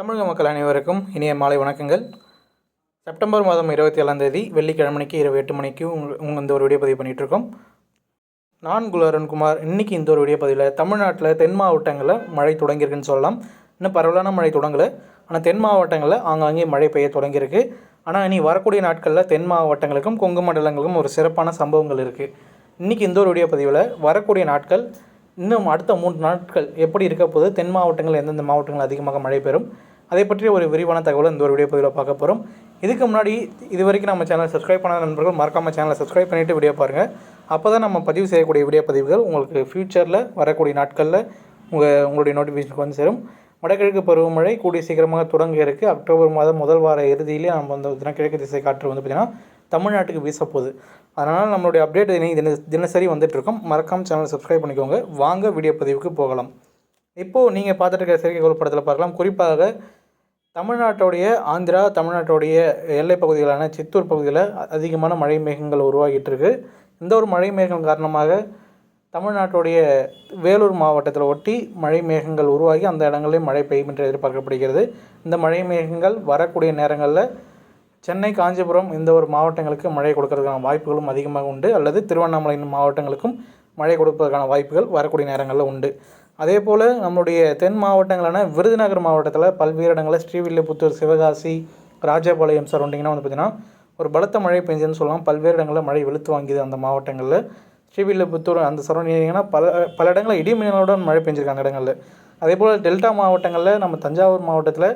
தமிழக மக்கள் அனைவருக்கும் இனிய மாலை வணக்கங்கள். செப்டம்பர் மாதம் இருபத்தி ஏழாம் தேதி வெள்ளிக்கிழமைக்கு இரவு எட்டு மணிக்கு உங்க இந்த ஒரு வீடியோ பதிவு பண்ணிகிட்ருக்கோம் நான் குலரன்குமார் இன்றைக்கி இந்த ஒரு வீடியோ பதிவில் தமிழ்நாட்டில் தென் மாவட்டங்களில் மழை தொடங்கியிருக்குன்னு சொல்லலாம். இன்னும் பரவலான மழை தொடங்கலை. ஆனால் தென் மாவட்டங்களில் ஆங்காங்கே மழை பெய்ய தொடங்கியிருக்கு. ஆனால் இனி வரக்கூடிய நாட்களில் தென் மாவட்டங்களுக்கும் கொங்கு மண்டலங்களுக்கும் ஒரு சிறப்பான சம்பவங்கள் இருக்குது இன்றைக்கி இந்த ஒரு வீடியோ பதிவில் வரக்கூடிய நாட்கள் இன்னும் அடுத்த மூன்று நாட்கள் எப்படி இருக்க போது தென் மாவட்டங்கள் எந்தெந்த மாவட்டங்கள் அதிகமாக மழை பெறும் அதை பற்றிய ஒரு விரிவான தகவலை இந்த ஒரு வீடியோ பதிவில் பார்க்க போகிறோம் இதுக்கு முன்னாடி இது வரைக்கும் நம்ம சேனலை சப்ஸ்கிரைப் பண்ணாத நண்பர்கள் மறக்காம சேனலை சப்ஸ்கிரைப் பண்ணிவிட்டு வீடியோ பாருங்கள் அப்போ தான் நம்ம பதிவு செய்யக்கூடிய வீடியோ பதிவுகள் உங்களுக்கு ஃப்யூச்சரில் வரக்கூடிய நாட்களில் உங்கள் உங்களுடைய நோட்டிஃபிகேஷனுக்கு வந்து சேரும். வடகிழக்கு பருவமழை கூடிய சீக்கிரமாக தொடங்க இருக்குது அக்டோபர் மாதம் முதல் வார இறுதியிலே நம்ம வந்து பார்த்தீங்கன்னா கிழக்கு திசை காற்று வந்து பார்த்திங்கன்னா தமிழ்நாட்டுக்கு வீசப்போகுது அதனால் நம்மளுடைய அப்டேட் தின தின தினசரி வந்துட்டுருக்கோம் மறக்காமல் சேனலை சப்ஸ்கிரைப் பண்ணிக்கோங்க. வாங்க வீடியோ பதிவுக்கு போகலாம். இப்போது நீங்கள் பார்த்துட்டு இருக்கிற செயற்கைக்கோள் படத்தில் பார்க்கலாம். குறிப்பாக தமிழ்நாட்டுடைய ஆந்திரா தமிழ்நாட்டுடைய எல்லைப் பகுதிகளான சித்தூர் பகுதியில் அதிகமான மழை மேகங்கள் உருவாகிட்டு இருக்கு இந்த ஒரு மழை மேகம் காரணமாக தமிழ்நாட்டுடைய வேலூர் மாவட்டத்தில் ஒட்டி மழை மேகங்கள் உருவாகி அந்த இடங்களில் மழை பெய்யும் என்று எதிர்பார்க்கப்படுகிறது. இந்த மழை மேகங்கள் வரக்கூடிய நேரங்களில் சென்னை காஞ்சிபுரம் இந்த ஒரு மாவட்டங்களுக்கு மழை கொடுக்கறதுக்கான வாய்ப்புகளும் அதிகமாக உண்டு. அல்லது திருவண்ணாமலை மாவட்டங்களுக்கும் மழை கொடுப்பதற்கான வாய்ப்புகள் வரக்கூடிய நேரங்களில் உண்டு. அதே போல் நம்மளுடைய தென் மாவட்டங்களான விருதுநகர் மாவட்டத்தில் பல்வேறு இடங்களில் ஸ்ரீவில்லிபுத்தூர் சிவகாசி ராஜபாளையம் சரௌண்டிங்னா வந்து பார்த்திங்கன்னா ஒரு பலத்த மழை பெஞ்சுன்னு சொல்லலாம். பல்வேறு இடங்களில் மழை வெளுத்து வாங்கியது அந்த மாவட்டங்களில். ஸ்ரீவில்லிபுத்தூர் அந்த சரௌண்டிங்னா பல பல இடங்களில் இடிமின்னலுடன் மழை பெஞ்சிருக்காங்க இடங்களில். அதே போல் டெல்டா மாவட்டங்களில் நம்ம தஞ்சாவூர் மாவட்டத்தில்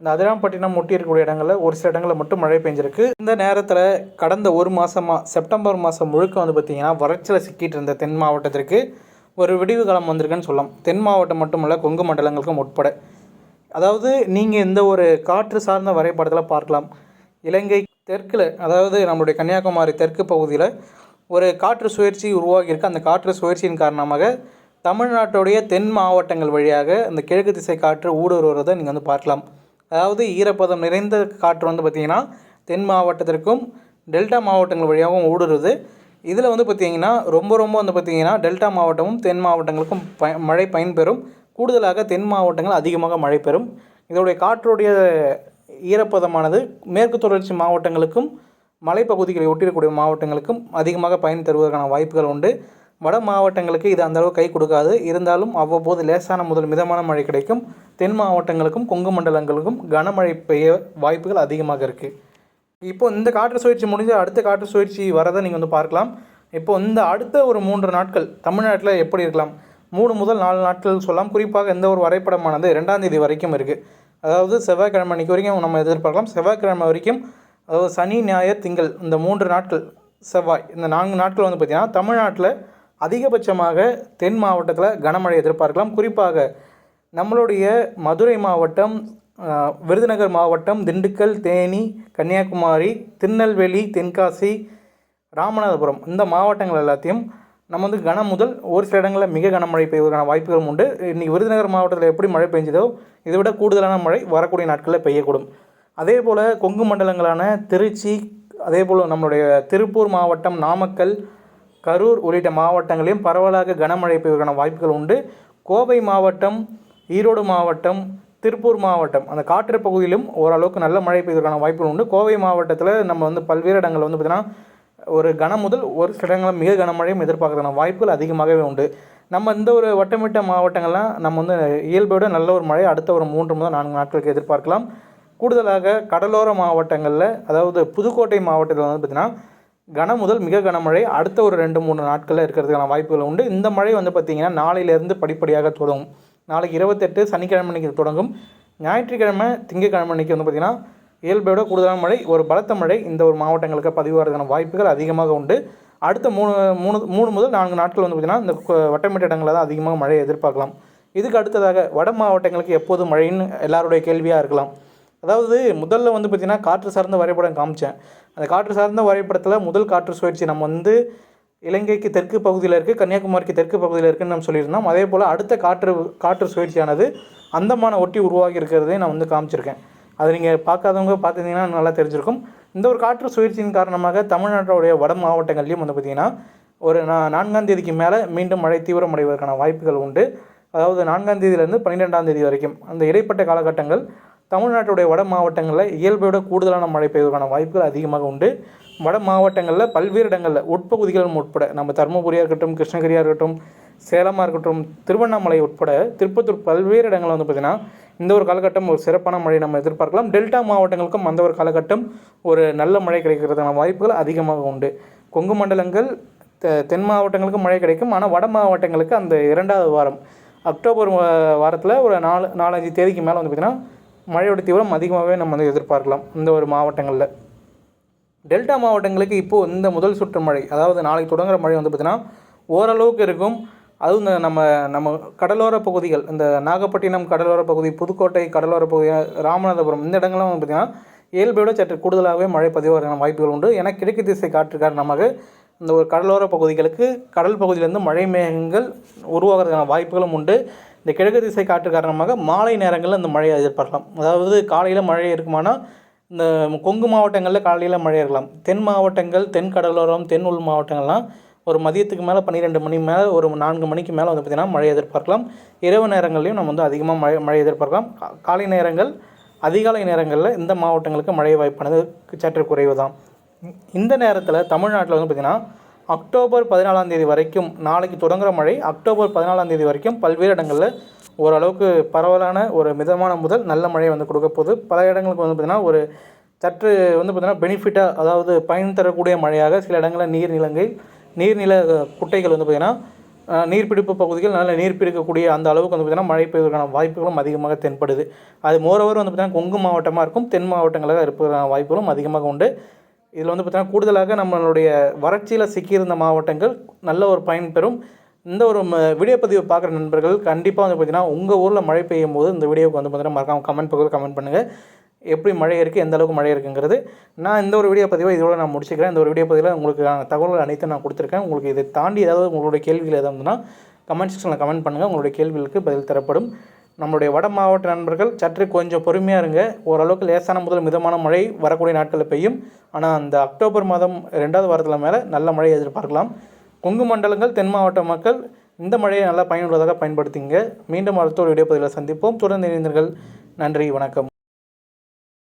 இந்த அதிராம்பட்டினம் ஒட்டி இருக்கக்கூடிய இடங்களில் ஒரு சில இடங்களில் மட்டும் மழை பெஞ்சிருக்கு. இந்த நேரத்தில் கடந்த ஒரு மாதமாக செப்டம்பர் மாதம் முழுக்க வந்து பார்த்திங்கன்னா வறட்சியில் சிக்கிட்டு இருந்த தென் மாவட்டத்திற்கு ஒரு விடிவு காலம் வந்திருக்குன்னு சொல்லலாம். தென் மாவட்டம் மட்டுமல்ல கொங்கு மண்டலங்களுக்கும் உட்பட. அதாவது நீங்கள் இந்த ஒரு காற்று சார்ந்த வரைபடத்தில் பார்க்கலாம். இலங்கை தெற்கில் அதாவது நம்மளுடைய கன்னியாகுமரி தெற்கு பகுதியில் ஒரு காற்று சுழற்சி உருவாகியிருக்கு. அந்த காற்று சுழற்சியின் காரணமாக தமிழ்நாட்டுடைய தென் மாவட்டங்கள் வழியாக அந்த கிழக்கு திசை காற்று ஊடுருவதை நீங்கள் வந்து பார்க்கலாம். அதாவது ஈரப்பதம் நிறைந்த காற்று வந்து பார்த்திங்கன்னா தென் மாவட்டத்திற்கும் டெல்டா மாவட்டங்கள் வழியாகவும் ஊடுருது இதில் வந்து பார்த்திங்கன்னா ரொம்ப ரொம்ப வந்து பார்த்திங்கன்னா டெல்டா மாவட்டமும் தென் மாவட்டங்களுக்கும் ப மழை பயன்பெறும். கூடுதலாக தென் மாவட்டங்கள் அதிகமாக மழை பெறும். இதோடைய காற்றுடைய ஈரப்பதமானது மேற்கு தொடர்ச்சி மாவட்டங்களுக்கும் மலைப்பகுதிகளை ஒட்டிருக்கூடிய மாவட்டங்களுக்கும் அதிகமாக பயன் தருவதற்கான வாய்ப்புகள் உண்டு. வட மாவட்டங்களுக்கு இது அந்தளவு கை கொடுக்காது. இருந்தாலும் அவ்வப்போது லேசான முதல் மிதமான மழை கிடைக்கும். தென் மாவட்டங்களுக்கும் கொங்கு மண்டலங்களுக்கும் கனமழை பெய்ய வாய்ப்புகள் அதிகமாக இருக்குது இப்போ இந்த காற்று சுழற்சி முடிஞ்சு அடுத்த காற்று சுழற்சி வரதை நீங்கள் வந்து பார்க்கலாம். இப்போ இந்த அடுத்த ஒரு மூன்று நாட்கள் தமிழ்நாட்டில் எப்படி இருக்கலாம்? மூணு முதல் நாலு நாட்கள் சொல்லலாம். குறிப்பாக இந்த ஒரு வரைபடமானது ரெண்டாம் தேதி வரைக்கும் இருக்குது அதாவது செவ்வாய்க்கிழமை அன்றைக்கி வரைக்கும் நம்ம எதிர்பார்க்கலாம். செவ்வாய்க்கிழமை வரைக்கும் அதாவது சனி ஞாயிறு திங்கள் இந்த மூன்று நாட்கள் செவ்வாய் இந்த நான்கு நாட்கள் வந்து பார்த்திங்கன்னா தமிழ்நாட்டில் அதிகபட்சமாக தென் மாவட்டத்தில் கனமழை எதிர்பார்க்கலாம். குறிப்பாக நம்மளுடைய மதுரை மாவட்டம் விருதுநகர் மாவட்டம் திண்டுக்கல் தேனி கன்னியாகுமரி திருநெல்வேலி தென்காசி ராமநாதபுரம். இந்த மாவட்டங்கள் எல்லாத்தையும் நம்ம வந்து கனம் முதல் ஒரு சில இடங்களில் மிக கனமழை பெய்வதற்கான வாய்ப்புகளும் உண்டு. இன்றைக்கி விருதுநகர் மாவட்டத்தில் எப்படி மழை பெஞ்சதோ இதை விட கூடுதலான மழை வரக்கூடிய நாட்களில் பெய்யக்கூடும். அதே போல் கொங்கு மண்டலங்களான திருச்சி அதே போல் நம்மளுடைய திருப்பூர் மாவட்டம் நாமக்கல் கரூர் உள்ளிட்ட மாவட்டங்களையும் பரவலாக கனமழை பெய்வதற்கான வாய்ப்புகள் உண்டு. கோவை மாவட்டம் ஈரோடு மாவட்டம் திருப்பூர் மாவட்டம். அந்த காற்று பகுதியிலும் ஓரளவுக்கு நல்ல மழை பெய்வதற்கான வாய்ப்புகள் உண்டு. கோவை மாவட்டத்தில் நம்ம வந்து பல்வேறு இடங்கள் வந்து பார்த்திங்கன்னா ஒரு கனம் முதல் ஒரு சில இடங்களில் மிக கனமழையும் எதிர்பார்க்கறதுக்கான வாய்ப்புகள் அதிகமாகவே உண்டு. நம்ம இந்த ஒரு வட்டமிட்ட மாவட்டங்கள்லாம் நம்ம வந்து இயல்போட நல்ல ஒரு மழை அடுத்த ஒரு மூன்று முதல் நான்கு நாட்களுக்கு எதிர்பார்க்கலாம். கூடுதலாக கடலோர மாவட்டங்களில் அதாவது புதுக்கோட்டை மாவட்டத்தில் வந்து பார்த்திங்கன்னா கன முதல் மிக கனமழை அடுத்த ஒரு ரெண்டு மூணு நாட்களில் இருக்கிறதுக்கான வாய்ப்புகள் உண்டு. இந்த மழை வந்து பார்த்திங்கன்னா நாளையிலேருந்து படிப்படியாக தொடங்கும் நாளைக்கு இருபத்தெட்டு சனிக்கிழமை அன்னைக்கு தொடங்கும். ஞாயிற்றுக்கிழமை திங்கட்கிழமை அன்னைக்கு வந்து பார்த்திங்கன்னா இயல்பை விட கூடுதலான மழை ஒரு பலத்த மழை. இந்த ஒரு மாவட்டங்களுக்கு பதிவாகிறதுக்கான வாய்ப்புகள் அதிகமாக உண்டு. அடுத்த மூணு மூணு மூணு முதல் நான்கு நாட்கள் வந்து பார்த்திங்கன்னா இந்த கொ- வட்டமிட்ட இடங்களில் தான் அதிகமாக மழையை எதிர்பார்க்கலாம். இதுக்கு அடுத்ததாக வட மாவட்டங்களுக்கு எப்போது மழைன்னு எல்லாருடைய கேள்வியாக இருக்கலாம். அதாவது முதல்ல வந்து பார்த்திங்கன்னா காற்று சார்ந்த வரைபடம் காமிச்சேன். அந்த காற்று சார்ந்த வரைபடத்தில் முதல் காற்று சுழற்சி நம்ம வந்து இலங்கைக்கு தெற்கு பகுதியில் இருக்குது கன்னியாகுமரிக்கு தெற்கு பகுதியில் இருக்குதுன்னு நம்ம சொல்லியிருந்தோம். அதே போல் அடுத்த காற்று காற்று சுழற்சியானது அந்தமான ஒட்டி உருவாகி இருக்கிறதே நான் வந்து காமிச்சிருக்கேன். அதை நீங்கள் பார்க்காதவங்க பார்த்துருந்தீங்கன்னா நல்லா தெரிஞ்சிருக்கும். இந்த ஒரு காற்று சுழற்சியின் காரணமாக தமிழ்நாட்டோடைய வட மாவட்டங்கள்லையும் வந்து பார்த்திங்கன்னா ஒரு நா நான்காம் தேதிக்கு மேலே மீண்டும் மழை தீவிரமடைவதற்கான வாய்ப்புகள் உண்டு. அதாவது நான்காம் தேதியிலேருந்து பன்னிரெண்டாம் தேதி வரைக்கும். அந்த இடைப்பட்ட காலகட்டங்கள் தமிழ்நாட்டுடைய வட மாவட்டங்களில் இயல்பையோட கூடுதலான மழை பெய்வதற்கான வாய்ப்புகள் அதிகமாக உண்டு. வட மாவட்டங்களில் பல்வேறு இடங்களில் உட்பகுதிகள் உட்பட நம்ம தருமபுரியாக இருக்கட்டும் கிருஷ்ணகிரியாக இருக்கட்டும் சேலமாக இருக்கட்டும் திருவண்ணாமலை உட்பட திருப்பத்தூர் பல்வேறு இடங்களில் வந்து பார்த்திங்கன்னா இந்த ஒரு காலகட்டம் ஒரு சிறப்பான மழை நம்ம எதிர்பார்க்கலாம். டெல்டா மாவட்டங்களுக்கும் அந்த ஒரு காலகட்டம் ஒரு நல்ல மழை கிடைக்கிறதுக்கான வாய்ப்புகள் அதிகமாக உண்டு. கொங்கு மண்டலங்கள் தென் மாவட்டங்களுக்கு மழை கிடைக்கும். ஆனால் வட மாவட்டங்களுக்கு அந்த இரண்டாவது வாரம். அக்டோபர் வாரத்தில் ஒரு நாலு நாலஞ்சு தேதிக்கு மேலே வந்து பார்த்திங்கன்னா மழையோட தீவிரம் அதிகமாகவே நம்ம வந்து எதிர்பார்க்கலாம் இந்த ஒரு மாவட்டங்களில். டெல்டா மாவட்டங்களுக்கு இப்போது இந்த முதல் சுற்று மழை அதாவது நாளைக்கு தொடங்குற மழை வந்து பார்த்திங்கன்னா ஓரளவுக்கு இருக்கும். அதுவும் இந்த நம்ம நம்ம கடலோர பகுதிகள் இந்த நாகப்பட்டினம் கடலோர பகுதி புதுக்கோட்டை கடலோர பகுதி ராமநாதபுரம் இந்த இடங்கள்லாம் வந்து பார்த்திங்கன்னா இயல்பையோட சற்று கூடுதலாகவே மழை பதிவாக வாய்ப்புகள் உண்டு. ஏன்னா கிழக்கு திசை காற்று காரணமாக இந்த ஒரு கடலோர பகுதிகளுக்கு கடல் பகுதியிலேருந்து மழை மேகங்கள் உருவாகிறதுக்கான வாய்ப்புகளும் உண்டு. இந்த கிழக்கு திசை காற்று காரணமாக மாலை நேரங்களில் இந்த மழையை எதிர்பார்க்கலாம் அதாவது காலையில் மழை இருக்குமானால் இந்த கொங்கு மாவட்டங்களில் காலையில் மழை இருக்கலாம். தென் மாவட்டங்கள் தென் கடலோரம் தென் உள் மாவட்டங்கள்லாம் ஒரு மதியத்துக்கு மேலே பன்னிரெண்டு மணி மேலே ஒரு நான்கு மணிக்கு மேலே வந்து பார்த்திங்கன்னா மழை எதிர்பார்க்கலாம். இரவு நேரங்கள்லையும் நம்ம வந்து அதிகமாக மழை மழை எதிர்பார்க்கலாம். காலை நேரங்கள் அதிகாலை நேரங்களில் இந்த மாவட்டங்களுக்கு மழை வாய்ப்பானது சற்று குறைவு தான் இந்த நேரத்தில் தமிழ்நாட்டில் வந்து பார்த்திங்கன்னா அக்டோபர் பதினாலாம் தேதி வரைக்கும் நாளைக்கு தொடங்குகிற மழை அக்டோபர் பதினாலாம் தேதி வரைக்கும் பல்வேறு இடங்களில் ஓரளவுக்கு பரவலான ஒரு மிதமான முதல் நல்ல மழை வந்து கொடுக்க போகுது. பல இடங்களுக்கு வந்து பார்த்திங்கன்னா ஒரு சற்று வந்து பார்த்திங்கன்னா பெனிஃபிட்டாக அதாவது பயன் தரக்கூடிய மழையாக சில இடங்களில் நீர்நிலங்கள் நீர்நில குட்டைகள் வந்து பார்த்திங்கன்னா நீர்பிடிப்பு பகுதிகள் நல்ல நீர் பிடிக்கக்கூடிய அந்த அளவுக்கு வந்து பார்த்திங்கன்னா மழை பெய்வதற்கான வாய்ப்புகளும் அதிகமாக தென்படுது. அது மோரோவர் வந்து பார்த்திங்கன்னா கொங்கு மாவட்டமாக இருக்கும் தென் மாவட்டங்களாக இருப்பதற்கான வாய்ப்புகளும் அதிகமாக உண்டு. இதில் வந்து பார்த்திங்கன்னா கூடுதலாக நம்மளுடைய வறட்சியில் சிக்கியிருந்த மாவட்டங்கள் நல்ல ஒரு பயன் பெறும். இந்த ஒரு ம வீடியோ பதிவு பார்க்குற நண்பர்கள் கண்டிப்பாக வந்து பார்த்திங்கன்னா உங்கள் ஊரில் மழை பெய்யும் போது இந்த வீடியோவுக்கு வந்து பார்த்திங்கன்னா மறக்காம கமெண்ட் பக்கத்தில் கமெண்ட் பண்ணுங்கள் எப்படி மழை இருக்குது எந்த அளவுக்கு மழை இருக்குங்கிறது. நான் இந்த ஒரு வீடியோ பதிவை இதோட நான் முடிச்சுக்கிறேன். இந்த ஒரு வீடியோ பதிவில் உங்களுக்கு நான் தகவல்கள் அனைத்தும் நான் கொடுத்துருக்கேன். உங்களுக்கு இதை தாண்டி ஏதாவது உங்களுடைய கேள்விகள் ஏதாவது கமெண்ட் செக்ஷனில் கமெண்ட் பண்ணுங்கள் உங்களுடைய கேள்விகளுக்கு பதில் தரப்படும். நம்மளுடைய வட மாவட்ட நண்பர்கள் சற்று கொஞ்சம் பொறுமையாக இருங்க. ஓரளவுக்கு லேசான முதல் மிதமான மழை வரக்கூடிய நாட்களில் பெய்யும். ஆனால் அந்த அக்டோபர் மாதம் ரெண்டாவது வாரத்தில் மேலே நல்ல மழையை எதிர்பார்க்கலாம். கொங்கு மண்டலங்கள் தென் மாவட்ட மக்கள் இந்த மழையை நல்லா பயனுள்ளதாக பயன்படுத்திங்க. மீண்டும் அடுத்த ஒரு வீடியோ சந்திப்போம். தொடர்ந்து இணைந்தீர்கள் நன்றி வணக்கம்.